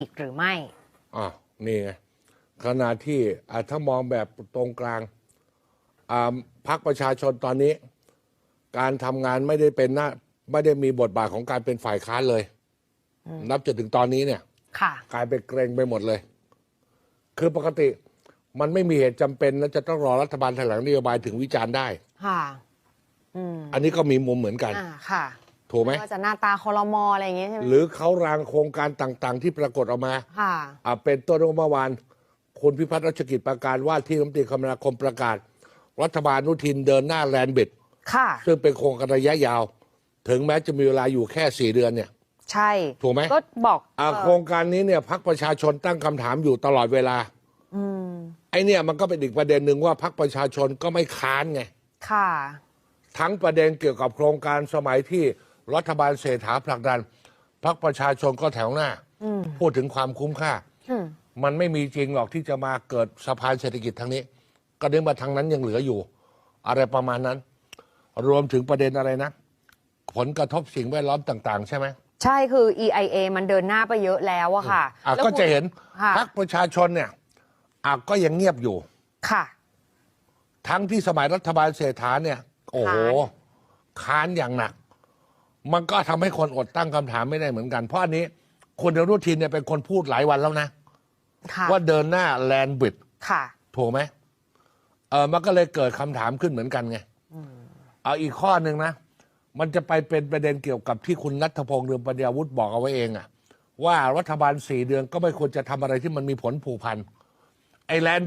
อีกหรือไม่อะนี่ไงขณะที่อะถ้ามองแบบตรงกลางอ่าพักประชาชนตอนนี้ การทำงานไม่ได้เป็นหน้าไม่ได้มีบทบาทของการเป็นฝ่ายค้านเลย นับจนถึงตอนนี้เนี่ยค่ะกลายเป็นเกรงไปหมดเลย คือปกติมันไม่มีเหตุจำเป็นแล้วจะต้องรอรัฐบาลแถลงนโยบายถึงวิจารณ์ได้ ค่ะอืมอันนี้ก็มีมุมเหมือนกันอ่าค่ะ ถูกไหมว่าจะหน้าตาคอรมออะไรอย่างเงี้ยใช่ไหมหรือเขารางโครงการต่างๆ ที่ปรากฏออกมาค่ะอ่าเป็นต้นเมื่อวานคุณพิพัฒน์รัชกิจประกาศว่าที่รัฐมนตรีคมนาคมประกาศ รัฐบาลอนุทินเดินหน้าแลนด์บิดค่ะ ซึ่งเป็นโครงการระยะยาว ถึงแม้จะมีเวลาอยู่แค่สี่เดือนเนี่ย ใช่ถูกไหมก็บอกอ่าเอ่อโครงการนี้เนี่ยพักประชาชนตั้งคำถามอยู่ตลอดเวลา อืมไอ้เนี่ยมันก็เป็นอีกประเด็นหนึ่งว่าพักประชาชนก็ไม่ค้านไงค่ะ ทั้งประเด็นเกี่ยวกับโครงการสมัยที่ รัฐบาลเศรษฐาผลักดันพักประชาชนก็แถวหน้าอืมพูดถึงความคุ้มค่าอืมมันไม่มีจริงหรอกที่จะมาเกิดสะพานเศรษฐกิจทางนี้ ก็เนื่องมาทางนั้นยังเหลืออยู่ อะไรประมาณนั้น รวมถึงประเด็นอะไรนะ ผลกระทบสิ่งแวดล้อมต่าง ๆ ใช่ไหมใช่คือ EIA มันเดินหน้าไปเยอะแล้วอะค่ะอะแล้วก็จะเห็นค่ะพักประชาชนเนี่ยอะก็ยังเงียบอยู่ ค่ะ ทั้งที่สมัยรัฐบาลเศรษฐาเนี่ย โอ้โหค้านอย่างหนัก มันก็ทำให้คนอดตั้งคำถามไม่ได้เหมือนกัน เพราะอันนี้คุณอนุทินเนี่ยเป็นคนพูดหลายวันแล้วนะ ค่ะว่าเดินหน้าแลนบิดค่ะ ถูกไหมเออมันก็เลยเกิดคำถามขึ้นเหมือนกันไงเอาอีกข้อหนึ่งนะ มันจะไปเป็นประเด็นเกี่ยวกับที่คุณนัทพงษ์เรืองปัญญาวุฒิบอกเอาไว้เองอะว่ารัฐบาลสี่เดือนก็ไม่ควรจะทำอะไรที่มันมีผลผูกพันไอ้แลน